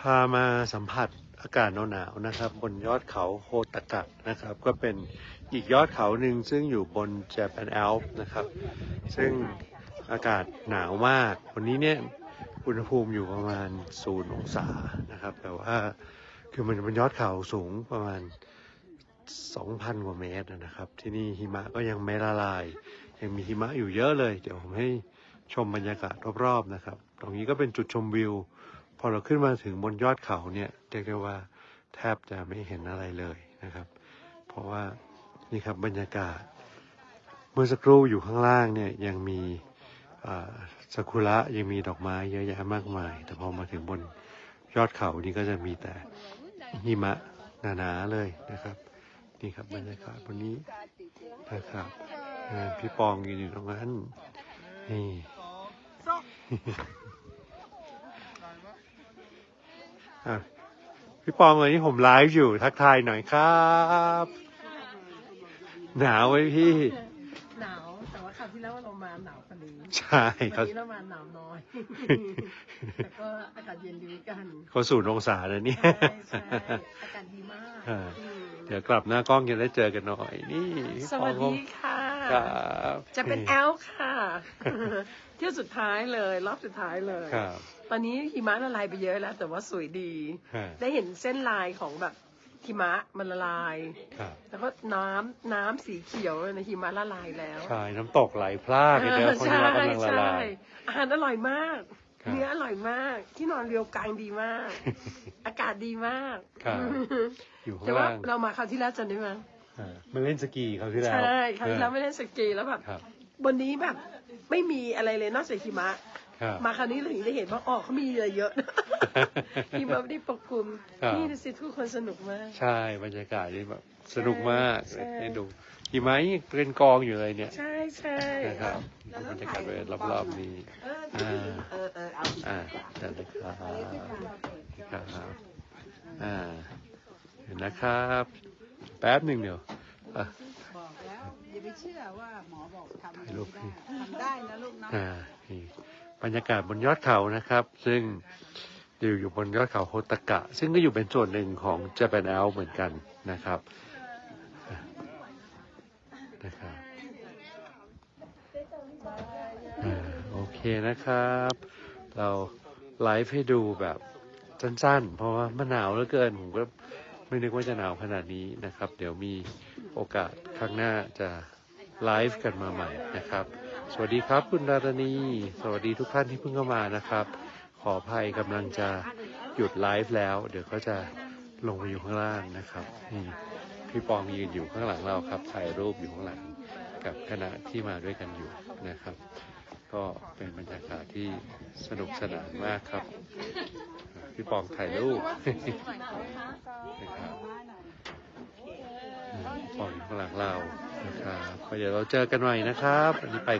พามาสัมผัสอากาศหนาวๆนะครับ บนยอดเขาโฮตากะนะครับ ก็เป็นอีกยอดเขาหนึ่งซึ่งอยู่บน Japan Alps นะครับ ซึ่งอากาศหนาวมาก วันนี้เนี่ยอุณหภูมิอยู่ประมาณศูนย์องศานะครับแต่ว่าคือมันเป็นยอดเขาสูงประมาณ 2,000 กว่าเมตรนะครับ ที่นี่หิมะก็ยังไม่ละลาย ยังมีหิมะอยู่เยอะเลย เดี๋ยวผมให้ชมบรรยากาศรอบๆนะครับ ตรงนี้ก็เป็นจุดชมวิว พอเราขึ้นมาถึงบนยอดเขาเนี่ยเรียกได้ว่าแทบจะไม่เห็นอะไรเลยนะครับ เพราะว่านี่ครับบรรยากาศ เมื่อสักครู่อยู่ข้างล่างเนี่ยยังมีอ่าซากุระยังมีดอกไม้เยอะแยะมากมาย แต่พอมาถึงบนยอดเขานี่ก็จะมีแต่หิมะหนาๆเลยนะครับ นี่ครับบรรยากาศวันนี้นะครับพี่ปองยืนอยู่ตรงนั้นนี่ อะ พี่ปองวันนี้ผมไลฟ์อยู่ทักทายหน่อยครับ หนาวไหมพี่ หนาว แต่ว่าคราวที่แล้วเรามาหนาวกว่านี้ใช่วันเขานี้เรามาหนาวน้อย แต่ก็อากาศเย็นดีกันเขาสูนย์องศาแล้วเนี่ย ใช่ใช่อากาศดีมากอ่า อืมเดี๋ยวกลับหน้ากล้องจะได้เจอกันหน่อย นี่พี่สปอวังสผมดีค่ะ ครับจะเป็นแอลค่ะ เที่ยวสุดท้ายเลย รอบสุดท้ายเลย ครับ ตอนนี้หิมะละลายไปเยอะแล้ว แต่ว่าสวยดี ฮะ ได้เห็นเส้นลายของแบบหิมะมันละลาย ครับแล้วก็น้ำน้ำสีเขียวในหิมะละลายแล้วใช่น้ำตกไหลพลากเลยเด้อเออคนใช่นี้กำลังละใช่ลาย อาหารอร่อยมาก ครับ เนื้ออร่อยมาก ที่นอนเรียวกลางดีมาก อากาศดีมาก ครับอยู่ข้าแต่งว่าล่าง เรามาคราวที่แล้วจำได้ไหมอ่า มาเล่นสกีเขาวที่แล้วใช่คราวที่แล้วไม่ได้สกีแล้วแบบครับบนนี้แบบไม่มีอะไรเลยนอกจากหิมะครับมาคราวนี้เราถึงได้เห็นว่าอ๋อเขามีอะไรเยอะนะหิมะไม่ได้ปกคลุมครับนี่ดูสิทุกคนสนุกมาก ใช่บรรยากาศนี่แบบสนุกมากใช่ให้ดูหิมะยังเป็นกองอยู่เลยเนี่ย ใช่ใช่นะครับดูบรรยากาศไปรอบๆนี้เอออ่าเออเออเอาอ่าเชิญเลยครับครับอ่าเห็นนะครับแป๊บหนึ่งเดี๋ยวอะ บอกแล้วอย่าไปเชื่อว่าหมอบอกทำถ่ายรูปไม่ได้ทำได้นะลูกเนาะอ่านี่บรรยากาศบนยอดเขานะครับ ซึ่งอยู่อยู่บนยอดเขาโฮตากะ ซึ่งก็อยู่เป็นส่วนหนึ่งของเจแปนแอลเหมือนกันนะครับอะนะครับอ่าโอเคนะครับ เราไลฟ์ให้ดูแบบสั้นๆ เพราะว่ามันหนาวเหลือเกินผมก็ ไม่นึกว่าจะหนาวขนาดนี้นะครับ เดี๋ยวมีโอกาสครั้งหน้าจะไลฟ์กันมาใหม่นะครับ สวัสดีครับคุณดารณี สวัสดีทุกท่านที่เพิ่งเข้ามานะครับ ขออภัยกำลังจะหยุดไลฟ์แล้ว เดี๋ยวเขาจะลงมาอยู่ข้างล่างนะครับนี่พี่ปองยืนอยู่ข้างหลังเราครับถ่ายรูปอยู่ข้างหลังกับคณะที่มาด้วยกันอยู่นะครับ ก็เป็นบรรยากาศที่สนุกสนานมากครับ พี่ปองถ่ายรูปนะครับปองอยู่ข้างหลังเรานะครับเดี๋ยวเราเจอกันใหม่นะครับอันนี้ไป